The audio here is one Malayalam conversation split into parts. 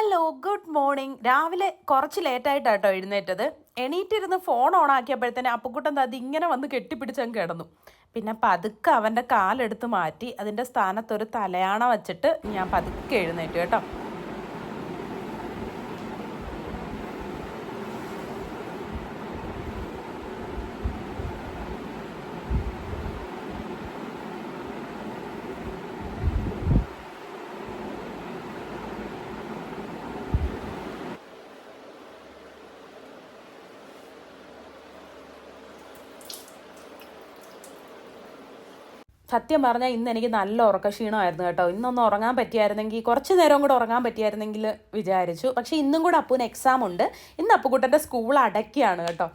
ഹലോ ഗുഡ് മോർണിംഗ് രാവിലെ കുറച്ച് ലേറ്റായിട്ടാട്ടോ എഴുന്നേറ്റത്. എണീറ്റിരുന്ന് ഫോൺ ഓൺ ആക്കിയപ്പോഴത്തേന് അപ്പുക്കുട്ടൻ അത് ഇങ്ങനെ വന്ന് കെട്ടിപ്പിടിച്ചങ്ങ് കിടന്നു. പിന്നെ പതുക്കെ അവന്റെ കാലെടുത്ത് മാറ്റി അതിന്റെ സ്ഥാനത്തൊരു തലയാണ വച്ചിട്ട് ഞാൻ പതുക്കെ എഴുന്നേറ്റു കേട്ടോ. സത്യം പറഞ്ഞാൽ ഇന്ന് എനിക്ക് നല്ല ഉറക്കക്ഷീണമായിരുന്നു കേട്ടോ. ഇന്നൊന്ന് ഉറങ്ങാൻ പറ്റിയായിരുന്നെങ്കിൽ കുറച്ച് നേരം കൂടെ ഉറങ്ങാൻ പറ്റിയായിരുന്നെങ്കിൽ വിചാരിച്ചു. പക്ഷേ ഇന്നും കൂടെ അപ്പൂന് എക്സാം ഉണ്ട്. ഇന്ന് അപ്പുകുട്ടന്റെ സ്കൂൾ അടയ്ക്കുകയാണ് കേട്ടോ.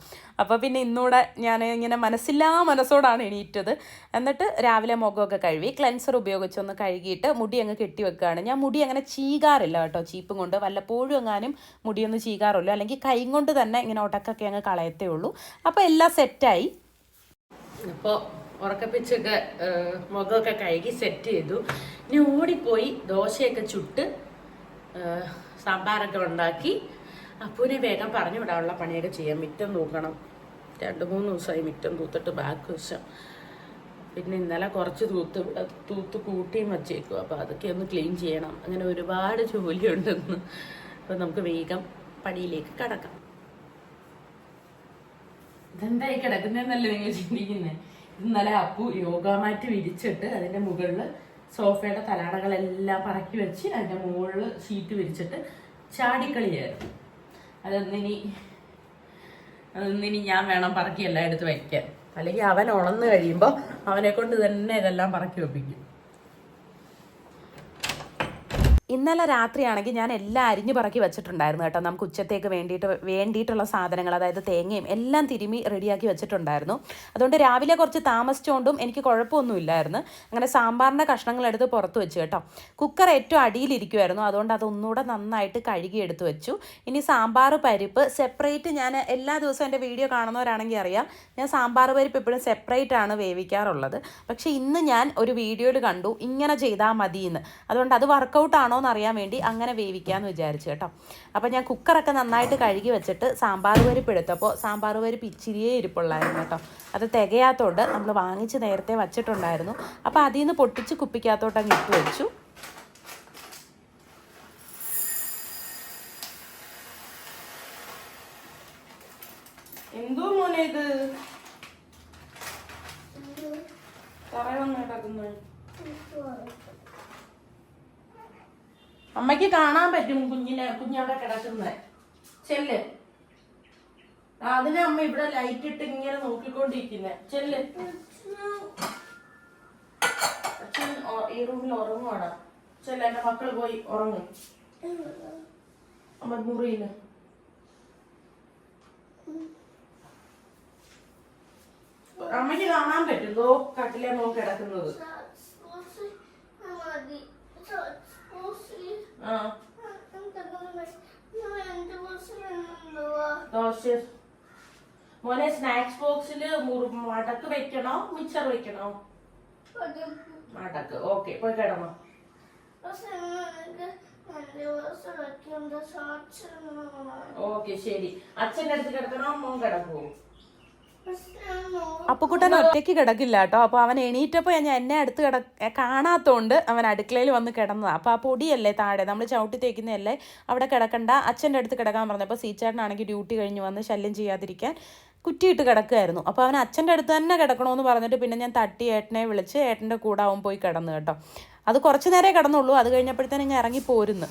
അപ്പോൾ പിന്നെ ഇന്നുകൂടെ ഞാൻ ഇങ്ങനെ മനസ്സില്ലാ മനസ്സോടാണ് എണീറ്റത്. എന്നിട്ട് രാവിലെ മുഖമൊക്കെ കഴുകി ക്ലെൻസർ ഉപയോഗിച്ചൊന്ന് കഴുകിയിട്ട് മുടി അങ്ങ് കെട്ടി വെക്കുകയാണ് ഞാൻ മുടി അങ്ങനെ ചീകാറില്ല കേട്ടോ. ചീപ്പും കൊണ്ട് വല്ലപ്പോഴും എങ്ങാനും മുടിയൊന്നും ചീകാറുള്ളൂ അല്ലെങ്കിൽ കൈ കൊണ്ട് തന്നെ ഇങ്ങനെ ഉടക്കൊക്കെ അങ്ങ് കളയത്തേ ഉള്ളൂ. അപ്പോൾ എല്ലാം സെറ്റായി അപ്പോൾ ഉറക്കപ്പിച്ചൊക്കെ മുഖമൊക്കെ കഴുകി സെറ്റ് ചെയ്തു. ഇനി ഓടിപ്പോയി ദോശയൊക്കെ ചുട്ട് സാമ്പാറൊക്കെ ഉണ്ടാക്കി. അപ്പൂനെ വേഗം പറഞ്ഞു വിടാനുള്ള പണിയൊക്കെ ചെയ്യാം. മിറ്റം തൂക്കണം. രണ്ട് മൂന്ന് ദിവസമായി മിറ്റം തൂത്തിട്ട് ബാക്ക് വശം. പിന്നെ ഇന്നലെ കുറച്ച് തൂത്ത് തൂത്ത് കൂട്ടിയും വച്ചേക്കും അപ്പോൾ അതൊക്കെ ഒന്ന് ക്ലീൻ ചെയ്യണം. അങ്ങനെ ഒരുപാട് ജോലിയുണ്ടെന്ന്. അപ്പോൾ നമുക്ക് വേഗം പണിയിലേക്ക് കടക്കാം. ഇതെന്തായി കിടക്കുന്നതെന്നല്ലേ നിങ്ങൾ ചിന്തിക്കുന്നത് ഇന്നലെ അപ്പു യോഗ മാറ്റ് വിരിച്ചിട്ട് അതിന്റെ മുകളിൽ സോഫയുടെ തലാടകളെല്ലാം പറക്കി വെച്ച് അതിന്റെ മുകളിൽ ഷീറ്റ് വിരിച്ചിട്ട് ചാടിക്കളിയായിരുന്നു. അതൊന്നിനി അതൊന്നിനി ഞാൻ വേണം പറക്കി എല്ലാം എടുത്ത് വയ്ക്കാൻ അല്ലെങ്കിൽ അവൻ ഉണന്ന് കഴിയുമ്പോൾ അവനെ കൊണ്ട് തന്നെ ഇതെല്ലാം പറക്കി വെപ്പിക്കും. ഇന്നലെ രാത്രിയാണെങ്കിൽ ഞാൻ എല്ലാം അരിഞ്ഞു പറക്കി വെച്ചിട്ടുണ്ടായിരുന്നു കേട്ടോ. നമുക്ക് ഉച്ചത്തേക്ക് വേണ്ടിയിട്ട് വേണ്ടിയിട്ടുള്ള സാധനങ്ങൾ അതായത് തേങ്ങയും എല്ലാം തിരുമി റെഡിയാക്കി വെച്ചിട്ടുണ്ടായിരുന്നു. അതുകൊണ്ട് രാവിലെ കുറച്ച് താമസിച്ചുകൊണ്ടും എനിക്ക് കുഴപ്പമൊന്നുമില്ലായിരുന്നു. അങ്ങനെ സാമ്പാറിന്റെ കഷ്ണങ്ങൾ എടുത്ത് പുറത്ത് വെച്ചു കേട്ടോ. കുക്കർ ഏറ്റവും അടിയിലിരിക്കുമായിരുന്നു അതുകൊണ്ട് അതൊന്നുകൂടെ നന്നായിട്ട് കഴുകി എടുത്ത് വെച്ചു. ഇനി സാമ്പാർ പരിപ്പ് സെപ്പറേറ്റ് ഞാൻ എല്ലാ ദിവസവും എന്റെ വീഡിയോ കാണുന്നവരാണെങ്കിൽ അറിയാം. ഞാൻ സാമ്പാർ പരിപ്പ് എപ്പോഴും സെപ്പറേറ്റ് ആണ് വേവിക്കാറുള്ളത്. പക്ഷേ ഇന്ന് ഞാൻ ഒരു വീഡിയോയിൽ കണ്ടു. ഇങ്ങനെ ചെയ്താൽ മതി എന്ന് അതുകൊണ്ട് അത് വർക്കൗട്ട് ആണോ എന്ന് അറിയാൻ വേണ്ടി അങ്ങനെ വേവിക്കാമെന്ന് വിചാരിച്ചു കേട്ടോ. അപ്പോൾ ഞാൻ കുക്കറൊക്കെ നന്നായിട്ട് കഴുകി വെച്ചിട്ട് സാമ്പാർ പരിപ്പ് എടുത്തപ്പോൾ സാമ്പാർ പരിപ്പ് ഇച്ചിരിയേ ഇരിപ്പുള്ളായിരുന്നു കേട്ടോ. അത് തികയാത്തോണ്ട് നമ്മൾ വാങ്ങിച്ച് നേരത്തെ വച്ചിട്ടുണ്ടായിരുന്നു. അപ്പോൾ അതിൽ നിന്ന് പൊട്ടിച്ച് കുപ്പിക്കകത്തോട്ട് അങ്ങ് ഇട്ട് വെച്ചു. എന്തോ മോനെ ഇത്? കിടക്കുന്നത് അമ്മയ്ക്ക് കാണാൻ പറ്റും കുഞ്ഞിനെ കുഞ്ഞവിടെ കിടക്കുന്നത് ചെല്ല്. അതിനെ അമ്മ ഇവിടെ ലൈറ്റ് ഇട്ട് ഇങ്ങനെ നോക്കിക്കൊണ്ടിരിക്കുന്നെ. ചെല്ല്. അച്ഛൻ ഈ റൂമിൽ ഉറങ്ങുവാണ് ചെല്ല എന്റെ മക്കൾ പോയി ഉറങ്ങും. അമ്മ മുറിയിൽ. അമ്മയ്ക്ക് കാണാൻ പറ്റും. കട്ടിലെ നോക്കി കിടക്കുന്നത്. ദോശ. മോനെ സ്നാക്സ് ബോക്സിൽ മടക്ക് വെക്കണോ? മിച്ചർ വെക്കണോ? മടക്ക്. ഓക്കെ പോയി കിടന്നോ. ഓക്കെ ശരി. അച്ഛന്റെ അടുത്ത് കിടക്കണോ മോൻ കിടക്കുവോ? അപ്പുക്കുട്ടൻ ഒറ്റയ്ക്ക് കിടക്കില്ല കേട്ടോ. അപ്പോൾ അവൻ എണീറ്റപ്പോൾ ഞാൻ എന്നെ അടുത്ത് കിട കാണാത്തോണ്ട് അവൻ അടുക്കളയിൽ വന്ന് കിടന്നതാണ് അപ്പോൾ ആ പൊടിയല്ലേ താഴെ? നമ്മൾ ചവിട്ടി തേക്കുന്നതല്ലേ? അവിടെ കിടക്കണ്ട. അച്ഛന്റെ അടുത്ത് കിടക്കാൻ പറഞ്ഞപ്പോൾ സീച്ചേട്ടനാണെങ്കിൽ ഡ്യൂട്ടി കഴിഞ്ഞ് വന്ന് ശല്യം ചെയ്യാതിരിക്കാൻ കുറ്റിയിട്ട് കിടക്കുമായിരുന്നു അപ്പോൾ അവൻ അച്ഛന്റെ അടുത്ത് തന്നെ കിടക്കണമെന്ന് പറഞ്ഞിട്ട് പിന്നെ ഞാൻ തട്ടി ഏട്ടനെ വിളിച്ച് ഏട്ടന്റെ കൂടെ അവൻ പോയി കിടന്നു കേട്ടോ. അത് കുറച്ച് നേരമേ കിടന്നുള്ളൂ. അത് കഴിഞ്ഞപ്പോഴത്തേനും ഞാൻ ഇറങ്ങി പോരുന്നു.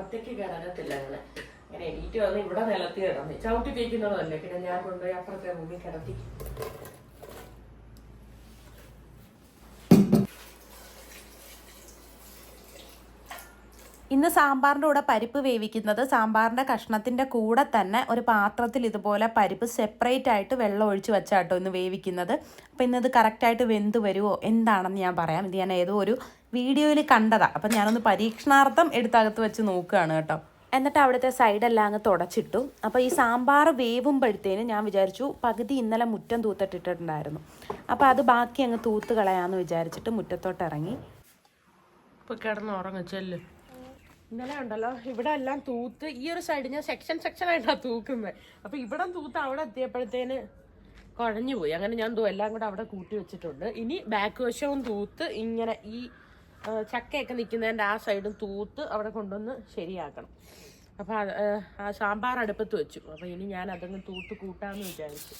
ഒറ്റയ്ക്ക് കിടക്കത്തില്ല അങ്ങനെ എണീറ്റ് വന്ന് ഇവിടെ നിലത്ത് കിടന്നു. ചവിട്ടി തേക്കുന്നതല്ലേ പിന്നെ ഞാൻ കൊണ്ടുപോയി അപ്പുറത്തെ ഭൂമി കിടത്തി. ഇന്ന് സാമ്പാറിന്റെ കൂടെ പരിപ്പ് വേവിക്കുന്നത് സാമ്പാറിന്റെ കഷ്ണത്തിന്റെ കൂടെ തന്നെ ഒരു പാത്രത്തിൽ ഇതുപോലെ പരിപ്പ് സെപ്പറേറ്റ് ആയിട്ട് വെള്ളം ഒഴിച്ച് വെച്ചാട്ടോ ഇന്ന് വേവിക്കുന്നത്. അപ്പോൾ ഇന്നത് കറക്റ്റായിട്ട് വെന്ത് വരുമോ എന്താണെന്ന് ഞാൻ പറയാം. ഇത് ഞാൻ ഏതോ ഒരു വീഡിയോയിൽ കണ്ടതാണ് അപ്പം ഞാനൊന്ന് പരീക്ഷണാർത്ഥം എടുത്തകത്ത് വെച്ച് നോക്കുകയാണ് കേട്ടോ. എന്നിട്ട് അവിടുത്തെ സൈഡെല്ലാം അങ്ങ് തുടച്ചിട്ടു. അപ്പോൾ ഈ സാമ്പാർ വേവുമ്പോഴത്തേനും ഞാൻ വിചാരിച്ചു പകുതി ഇന്നലെ മുറ്റം തൂത്തിട്ടിട്ടുണ്ടായിരുന്നു. അപ്പോൾ അത് ബാക്കി അങ്ങ് തൂത്ത് കളയാമെന്ന് വിചാരിച്ചിട്ട് മുറ്റത്തോട്ട് ഇറങ്ങി. ഇപ്പോൾ കിടന്ന് ഉറങ്ങിച്ചല്ലേ ഇന്നലെ ഉണ്ടല്ലോ ഇവിടെ എല്ലാം തൂത്ത് ഈ ഒരു സൈഡ് ഞാൻ സെക്ഷൻ സെക്ഷൻ ആയിട്ടാണ് തൂക്കുന്നത് അപ്പോൾ ഇവിടെ തൂത്ത് അവിടെ എത്തിയപ്പോഴത്തേന് കുഴഞ്ഞു പോയി അങ്ങനെ ഞാൻ ദോ എല്ലാം കൂടെ അവിടെ കൂട്ടി വെച്ചിട്ടുണ്ട്. ഇനി ബാക്ക് വശവും തൂത്ത് ഇങ്ങനെ ഈ ചക്കയൊക്കെ നിൽക്കുന്നതിന്റെ ആ സൈഡും തൂത്ത് അവിടെ കൊണ്ടുവന്ന് ശരിയാക്കണം. അപ്പോൾ ആ സാമ്പാർ അടുപ്പത്ത് വെച്ചു. അപ്പോൾ ഇനി ഞാൻ അതങ്ങ് തൂത്ത് കൂട്ടാമെന്ന് വിചാരിച്ചു.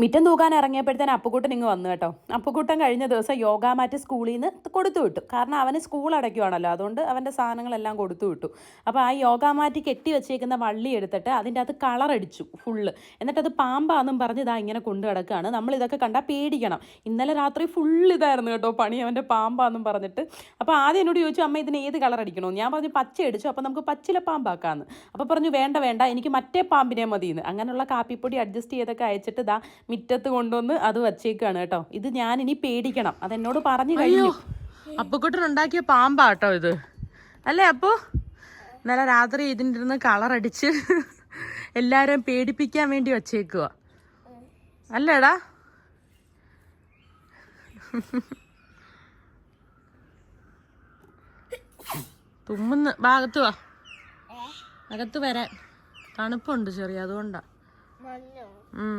മിറ്റം തൂക്കാൻ ഇറങ്ങിയപ്പോഴത്തേന് അപ്പുക്കുട്ടൻ ഇങ്ങ് വന്നു കേട്ടോ. അപ്പുക്കുട്ടൻ കഴിഞ്ഞ ദിവസം യോഗ മാറ്റ് സ്കൂളിൽ നിന്ന് കൊടുത്തു വിട്ടു. കാരണം അവന് സ്കൂൾ അടയ്ക്കുവാണല്ലോ. അതുകൊണ്ട് അവന്റെ സാധനങ്ങളെല്ലാം കൊടുത്തു വിട്ടു. അപ്പോൾ ആ യോഗ മാറ്റ് കെട്ടി വെച്ചേക്കുന്ന വള്ളി എടുത്തിട്ട് അതിന്റെ അത് കളറടിച്ചു ഫുള്ള്. എന്നിട്ട് അത് പാമ്പാന്നും പറഞ്ഞ് ഇതാ ഇങ്ങനെ കൊണ്ടു കിടക്കുകയാണ്. നമ്മൾ ഇതൊക്കെ കണ്ടാൽ പേടിക്കണം. ഇന്നലെ രാത്രി ഫുൾ ഇതായിരുന്നു കേട്ടോ പണി അവന്റെ പാമ്പാന്നും പറഞ്ഞിട്ട്. അപ്പോൾ ആദ്യം എന്നോട് ചോദിച്ചു അമ്മ ഇതിന് ഏത് കളർ അടിക്കണോ? ഞാൻ പറഞ്ഞു പച്ച അടിച്ചു. അപ്പോൾ നമുക്ക് പച്ചില പാമ്പാക്കാന്ന് അപ്പോൾ പറഞ്ഞു വേണ്ട വേണ്ട. എനിക്ക് മറ്റേ പാമ്പിനെ മതിയെന്ന്. അങ്ങനെയുള്ള കാപ്പിപ്പൊടി അഡ്ജസ്റ്റ് ചെയ്തൊക്കെ അയച്ചിട്ട് ഇതാ മിറ്റത്ത് കൊണ്ടുവന്ന് അത് വച്ചേക്കാണ് കേട്ടോ. ഇത് ഞാൻ ഇനി പേടിക്കണം. അതെന്നോട് പറഞ്ഞു കഴിഞ്ഞു. അപ്പുക്കുട്ടൻ പാമ്പാ കേട്ടോ ഇത്. അല്ലേ അപ്പോ? ഇന്നലെ രാത്രി ഇതിന്റെ ഇരുന്ന് കളർ അടിച്ച് എല്ലാവരെയും പേടിപ്പിക്കാൻ വേണ്ടി വച്ചേക്കുക അല്ലേടാ? തുമ്മുന്ന് ഭാഗത്ത് വാ. അകത്ത് വരാൻ തണുപ്പുണ്ട് ചെറിയ അതുകൊണ്ടാ.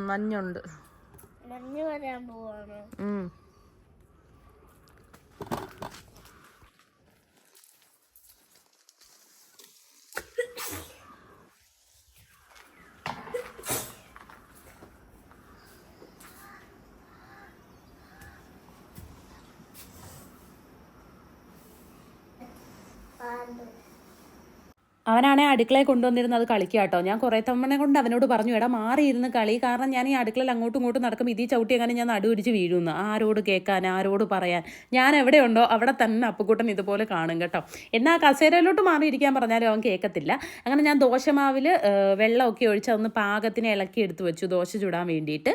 മഞ്ഞുണ്ട്. മഞ്ഞ് വരാൻ പോവാണ്. അവനാണെ അടുക്കളയിൽ കൊണ്ടുവന്നിരുന്നത് അത് കളിക്കുക കേട്ടോ ഞാൻ കുറേ തവണ കൊണ്ട് അവനോട് പറഞ്ഞു എടാ മാറിയിരുന്ന് കളി. കാരണം ഞാൻ ഈ അടുക്കളയിൽ അങ്ങോട്ടും ഇങ്ങോട്ടും നടക്കും ഇതീ ചവിട്ടി അങ്ങനെ ഞാൻ നടുവിരിച്ച് വീഴുന്നു. ആരോട് കേൾക്കാൻ ആരോട് പറയാൻ? ഞാൻ എവിടെയുണ്ടോ അവിടെ തന്നെ അപ്പുക്കുട്ടൻ ഇതുപോലെ കാണും കേട്ടോ. എന്നാൽ കസേരയിലോട്ട് മാറിയിരിക്കാൻ പറഞ്ഞാലും അവൻ കേൾക്കത്തില്ല. അങ്ങനെ ഞാൻ ദോശമാവിൽ വെള്ളമൊക്കെ ഒഴിച്ച് അതൊന്ന് പാകത്തിന് ഇളക്കി എടുത്ത് വെച്ചു ദോശ ചുടാൻ വേണ്ടിയിട്ട്.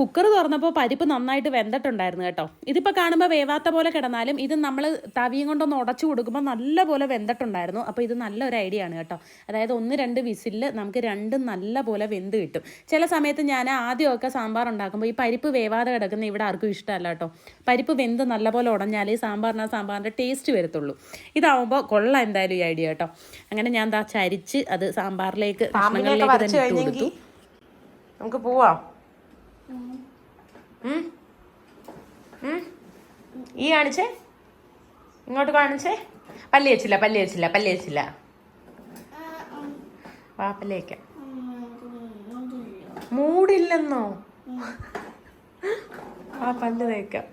കുക്കർ തുറന്നപ്പോൾ പരിപ്പ് നന്നായിട്ട് വെന്തിട്ടുണ്ടായിരുന്നു കേട്ടോ. ഇതിപ്പോൾ കാണുമ്പോൾ വേവാത്ത പോലെ കിടന്നാലും ഇത് നമ്മൾ തവിയും കൊണ്ടൊന്ന് ഉടച്ചു കൊടുക്കുമ്പോൾ നല്ലപോലെ വെന്തിട്ടുണ്ടായിരുന്നു. അപ്പോൾ ഇത് നല്ലൊരു ഐഡിയ ആണ് കേട്ടോ. അതായത് ഒന്ന് രണ്ട് വിസിലിൽ നമുക്ക് രണ്ടും നല്ല പോലെ വെന്ത് കിട്ടും. ചില സമയത്ത് ഞാൻ ആദ്യമൊക്കെ സാമ്പാർ ഉണ്ടാക്കുമ്പോൾ ഈ പരിപ്പ് വേവാതെ കിടക്കുന്ന ഇവിടെ ആർക്കും ഇഷ്ടമല്ല കേട്ടോ. പരിപ്പ് വെന്ത് നല്ലപോലെ ഉടഞ്ഞാലേ സാമ്പാറിന് ആ സാമ്പാറിന്റെ ടേസ്റ്റ് വരത്തുള്ളൂ. ഇതാവുമ്പോൾ കൊള്ളാം എന്തായാലും ഈ ഐഡിയ കേട്ടോ. അങ്ങനെ ഞാൻ ദാ ചരിച്ച് അത് സാമ്പാറിലേക്ക് കഷ്ണങ്ങളിലേക്ക് തന്നെ കൊടുത്തു. നമുക്ക് പോവാം? ഈ കാണിച്ചേ? ഇങ്ങോട്ട് കാണിച്ചേ? പല്ലി വെച്ചില്ല പല്ലി വെച്ചില്ല പല്ലി വെച്ചില്ല വാ മൂടില്ലെന്നോ? ആ പല്ല് തേക്കാം.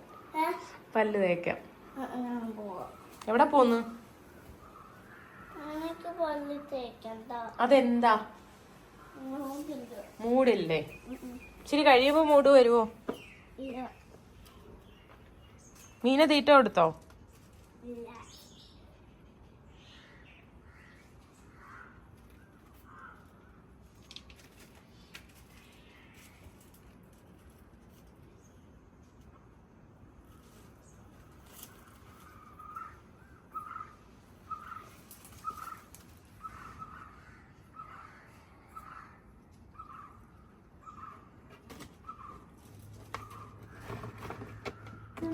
പല്ല് തേക്കാം. എവിടെ പോന്നു? അതെന്താ? മൂടില്ലേ? ഇച്ചിരി കഴിയുമ്പോ മൂട് വരുമോ മീനെ തീറ്റ കൊടുത്തോ ഇല്ല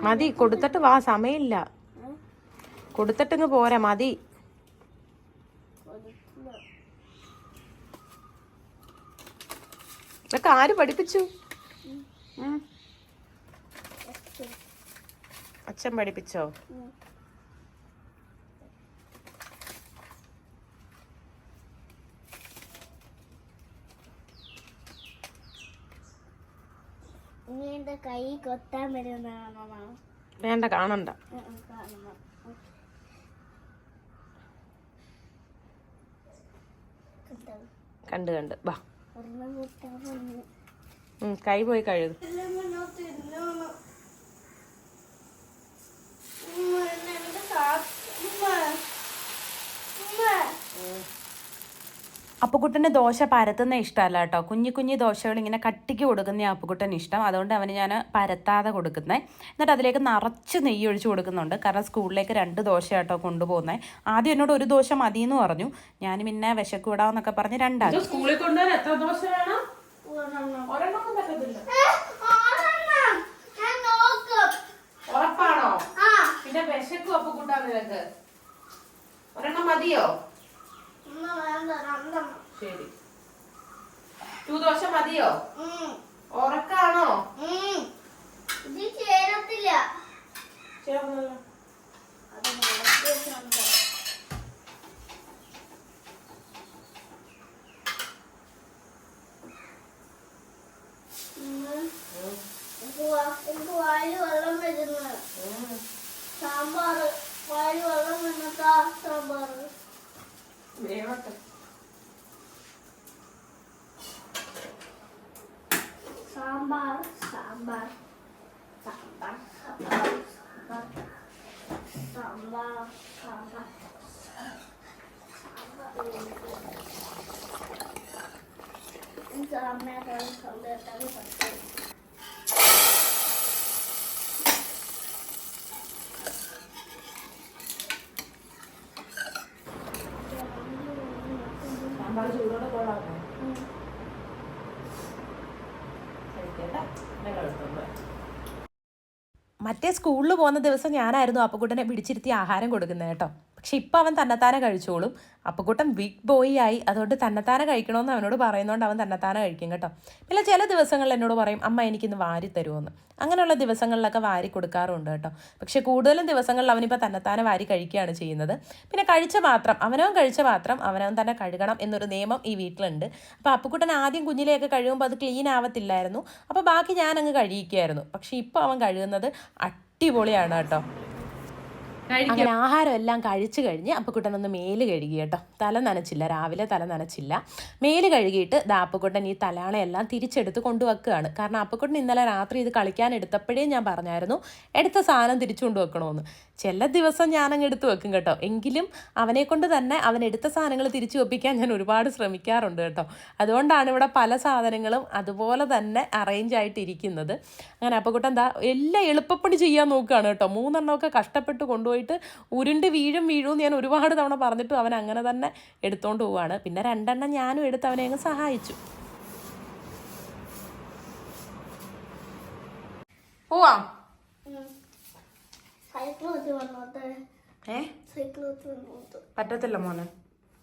മതി കൊടുത്തിട്ട് വാ സമയമില്ല. കൊടുത്തിട്ടിങ്ങ് പോരാ മതി. ഇതൊക്കെ ആര് പഠിപ്പിച്ചു? അച്ഛൻ പഠിപ്പിച്ചോ? കൈ കൊത്താൻ വരുന്നതാണോ വേണ്ട കാണണ്ട. കാണണം. കണ്ടോ? കണ്ട് വാ കൈ പോയി കഴുകും എല്ലാം മുന്നോട്ട് ഇരുന്നോളൂ. ഉമ്മ, എന്നെ എന്റെ കാ- ഉമ്മ. ഉമ്മ. അപ്പുക്കുട്ടന് ദോശ പരത്തുന്ന ഇഷ്ടമല്ല കേട്ടോ. കുഞ്ഞു കുഞ്ഞു ദോശകൾ ഇങ്ങനെ കട്ടിക്ക് കൊടുക്കുന്ന അപ്പുക്കുട്ടന് ഇഷ്ടം. അതുകൊണ്ട് അവന് ഞാൻ പരത്താതെ കൊടുക്കുന്നത് എന്നിട്ട് അതിലേക്ക് നിറച്ച് നെയ്യ് ഒഴിച്ച് കൊടുക്കുന്നുണ്ട്. കാരണം സ്കൂളിലേക്ക് രണ്ട് ദോശ കേട്ടോ കൊണ്ടുപോകുന്നത് ആദ്യം എന്നോട് ഒരു ദോശ മതി എന്ന് പറഞ്ഞു. ഞാൻ പിന്നെ വിശക്കൂടാന്നൊക്കെ പറഞ്ഞ് രണ്ടാണ് സ്കൂളിൽ കൊണ്ടുപോകാൻ എത്ര ദോശ വേണം? ഒരെണ്ണം. പറ്റത്തില്ല. ഉറപ്പാണോ? പിന്നെ വിശക്കും നിനക്ക്. ഒരെണ്ണം മതിയോ. ശരി. ടു ദോശ മതിയോ? ഉം, ഉറക്കാണോ. ഇത് ചേരത്തില്ല. ചേർന്നല്ലോ. എനിക്ക് വായിൽ വെള്ളം വരുന്നു. 没有 മറ്റേ സ്കൂളിൽ പോകുന്ന ദിവസം ഞാനായിരുന്നു അപ്പക്കുട്ടനെ പിടിച്ചിരുത്തി ആഹാരം കൊടുക്കുന്നത് കേട്ടോ. പക്ഷെ ഇപ്പം അവൻ തന്നെത്താനെ കഴിച്ചോളും. അപ്പക്കുട്ടൻ ബിഗ് ബോയ് ആയി. അതുകൊണ്ട് തന്നെത്താനെ കഴിക്കണമെന്ന് അവനോട് പറയുന്നതുകൊണ്ട് അവൻ തന്നെത്താനെ കഴിക്കും കേട്ടോ. പിന്നെ ചില ദിവസങ്ങളിൽ എന്നോട് പറയും അമ്മ എനിക്കിന്ന് വാരി തരുമെന്ന് അങ്ങനെയുള്ള ദിവസങ്ങളിലൊക്കെ വാരി കൊടുക്കാറുണ്ട് കേട്ടോ. പക്ഷെ കൂടുതലും ദിവസങ്ങളിൽ അവനിപ്പോൾ തന്നെത്താനെ വാരി കഴിക്കുകയാണ് ചെയ്യുന്നത്. പിന്നെ കഴിച്ച പാത്രം അവനവൻ കഴിച്ച പാത്രം അവനവൻ തന്നെ കഴുകണം എന്നൊരു നിയമം ഈ വീട്ടിലുണ്ട്. അപ്പോൾ അപ്പക്കുട്ടൻ ആദ്യം കുഞ്ഞിലെയൊക്കെ കഴുകുമ്പോൾ അത് ക്ലീൻ ആവത്തില്ലായിരുന്നു. അപ്പോൾ ബാക്കി ഞാനങ്ങ് കഴിയിക്കുമായിരുന്നു പക്ഷേ ഇപ്പോൾ അവൻ കഴുകുന്നത് അടിപൊളിയാണ് കേട്ടോ. അങ്ങനെ ആഹാരം എല്ലാം കഴിച്ചു കഴിഞ്ഞ് അപ്പക്കുട്ടൻ ഒന്ന് മേൽ കഴുകി കേട്ടോ. തല നനച്ചില്ല രാവിലെ തല നനച്ചില്ല. മേൽ കഴുകിയിട്ട് ദാ അപ്പക്കുട്ടൻ ഈ തലാണയെല്ലാം തിരിച്ചെടുത്ത് കൊണ്ടുവെക്കുകയാണ്. കാരണം അപ്പക്കുട്ടൻ ഇന്നലെ രാത്രി ഇത് കളിക്കാൻ എടുത്തപ്പോഴേ ഞാൻ പറഞ്ഞായിരുന്നു എടുത്ത സാധനം തിരിച്ചു കൊണ്ടുവെക്കണമെന്ന് ചില ദിവസം ഞാനങ്ങ് എടുത്ത് വെക്കും കേട്ടോ. എങ്കിലും അവനെ കൊണ്ട് തന്നെ അവൻ എടുത്ത സാധനങ്ങൾ തിരിച്ചു വെപ്പിക്കാൻ ഞാൻ ഒരുപാട് ശ്രമിക്കാറുണ്ട് കേട്ടോ. അതുകൊണ്ടാണ് ഇവിടെ പല സാധനങ്ങളും അതുപോലെ തന്നെ അറേഞ്ച് ആയിട്ടിരിക്കുന്നത്. അങ്ങനെ അപ്പക്കുട്ടൻ എന്താ എല്ലാം എളുപ്പപ്പണി ചെയ്യാൻ നോക്കുകയാണ് കേട്ടോ. മൂന്നെണ്ണമൊക്കെ കഷ്ടപ്പെട്ട് കൊണ്ടുപോയിട്ട് ഉരുണ്ട് വീഴും വീഴും ഞാൻ ഒരുപാട് തവണ പറഞ്ഞിട്ട് അവൻ അങ്ങനെ തന്നെ എടുത്തോണ്ട് പോവാണ്. പിന്നെ രണ്ടെണ്ണം ഞാനും എടുത്ത് അവനെ അങ്ങ് സഹായിച്ചു. പോവാം. ഏ? പറ്റത്തില്ല മോനെ.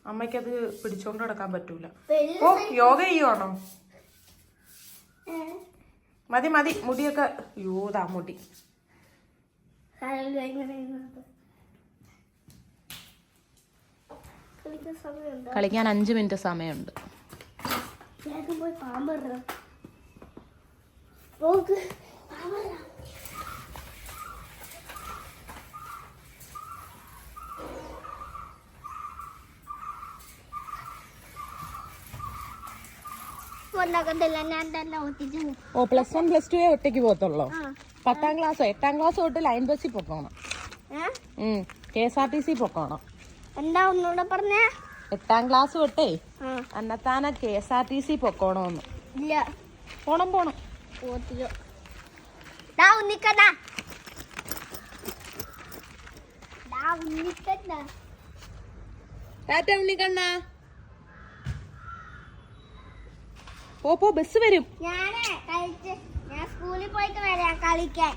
അമ്മയ്ക്കത് പിടിച്ചോണ്ട് നടക്കാൻ പറ്റൂല. ഓ യോഗ ചെയ്യുവാണോ? മതി മതി മുടിയൊക്കെ യൂതാ മുടി? കളിക്കാൻ അഞ്ച് മിനിറ്റ് സമയമുണ്ട്. ഓ പ്ലസ് വൺ പ്ലസ് ടു ഒറ്റയ്ക്ക് പോകത്തുള്ളോ? പത്താം ക്ലാസ്സോ എട്ടാം ക്ലാസ് തൊട്ട് ലൈൻ ബസ്സിൽ പൊക്കോണം. K S R T C പൊക്കോണം. എന്താ ഒന്നുകൂടെ പറഞ്ഞേ? എട്ടാം ക്ലാസ് തൊട്ടേ അന്നത്താന K S R T C പൊക്കോണോന്ന്. ഇല്ല. പോണം പോണം. ടാറ്റ ഉണ്ണിക്കണ്ണ. പോ പോ ബസ് വരും. ഞാനേ കളിച്ച് ഞാൻ സ്കൂളിൽ പോയിട്ട് വരാം കളിക്കാൻ.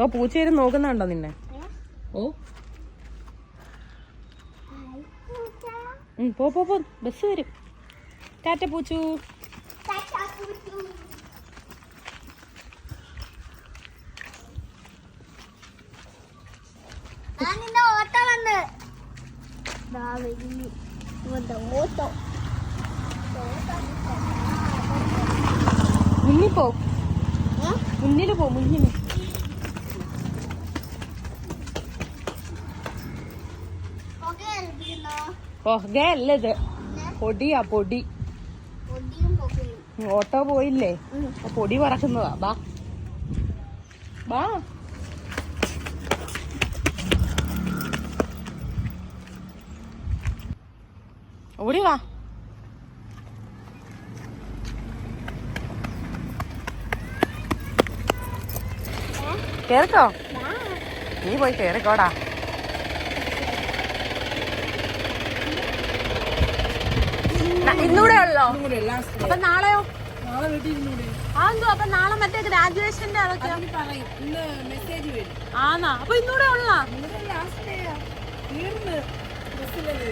ഓ പൂച്ചേരും നോക്കുന്നുണ്ടോ നിന്നെ? ഓ. പോ പോ പോ. ബസ് വരും. ടാറ്റ പൂച്ചു. ഓട്ടോ വന്ന്. Auto auto. മുന്നിൽ പോ? മുന്നിൽ പോ മുന്നിൽ? പൊകയല്ല ഇത് പൊടിയാ പൊടി. ഓട്ടോ പോയില്ലേ? പൊടി പറക്കുന്നതാ ബാ. ബാ. ഓടി വാ. കേറിക്കോ. നീ പോയി കേറിക്കോടാ. ഇന്നൂടെ ഉള്ളോ? അപ്പൊ നാളെയോ? ആന്തോ അപ്പൊ നാളെ മറ്റേ ഗ്രാജുവേഷന്റെ അതൊക്കെ? ആന്നാ. അപ്പൊ ഇന്നൂടെ ഉള്ള? ലാസ്റ്റ് ഡേയാ തീർന്ന്. ബസ്സിലത്